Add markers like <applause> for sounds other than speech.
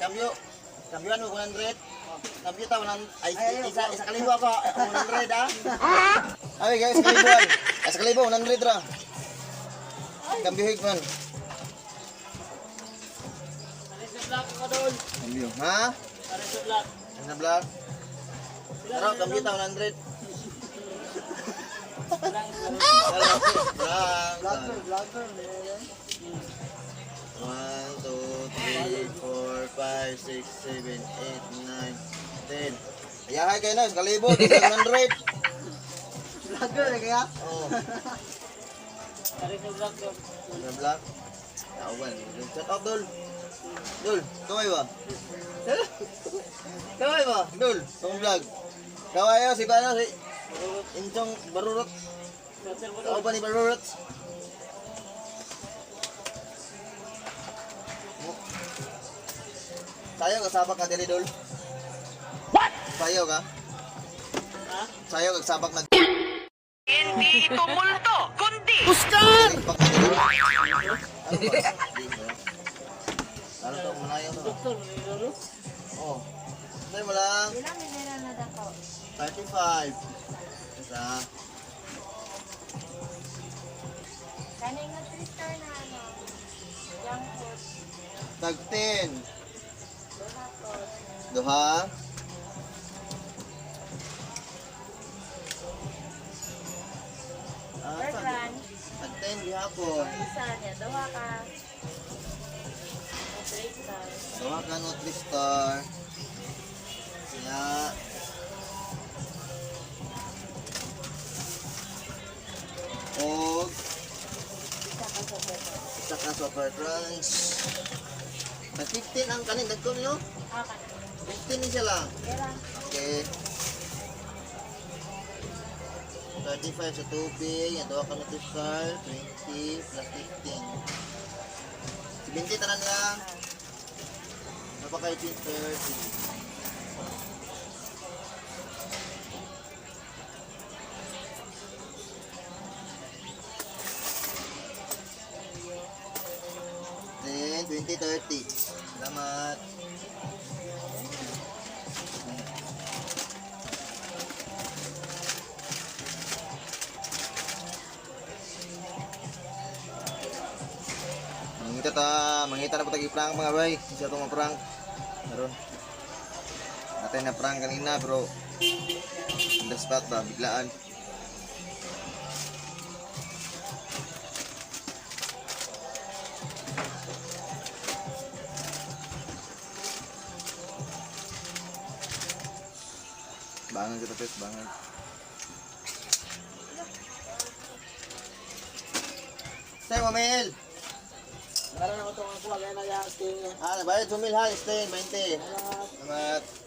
Cambio. Cambioan mo 100. Cambio ta 100. Ay, isa isa kalibo ako. <laughs> 100 ah. <laughs> Ay, guys, kalibo. ay. Isa kalibo 100 ra. Cambio higman. Cambio. Ha? Ano vlog? Pero cambio ta 100. Vlogger, vlogger. One, two, three, 5, 6, 7, 8, 9, 10. Ayahay kayo na, kalibo, 100. Vlogger na kaya? Oo. <laughs> Kari sa vlog doon. Sa vlog? Ah, Tawal. Shut up, Dol. Dol, tumay ba? tumay ba? Dol, tumay vlog. Taway yun, si Pano, si... Inchong Barurot. Tawag ba ni Barurot? Barurot. Sayo ka sabak diri dol. What? Sayo ka? Ha? Sayo ka sabak na Hindi tumulto, kundi Puskar! Sabak ka diri. Ano ba? <laughs> Ano to malayo to? Oh. Say mo lang. Ilang minera na dako? 35. Isa. Kaning nga twister na ano? Young food. Tag 10. Duha. Ah, Third tag- run. Tag 10 gihapon. Isa niya. Duha ka. Duha ka Nutri-Star. Siya. Og Isa ka sa pwede. isa 15 ang kanin dagko niyo. Ah, ka na. 15 ni. Kaya Okay. 35 sa tubig, yan daw ka Nutri-Star, 20 plus 15. 70 tanan lang. Napaka 30. Then, 20, 30. Salamat. Mangita ta, mangita na po tagi prank mga bay. Isa to mga prank. Meron. Natin na prank kanina pero on the ba, biglaan. Bangan kita pet, bangan. Say, Mamel! Meron ako itong kuha kaya na yung sting. Ah, bayad sumil ha, stay, 20. Salamat.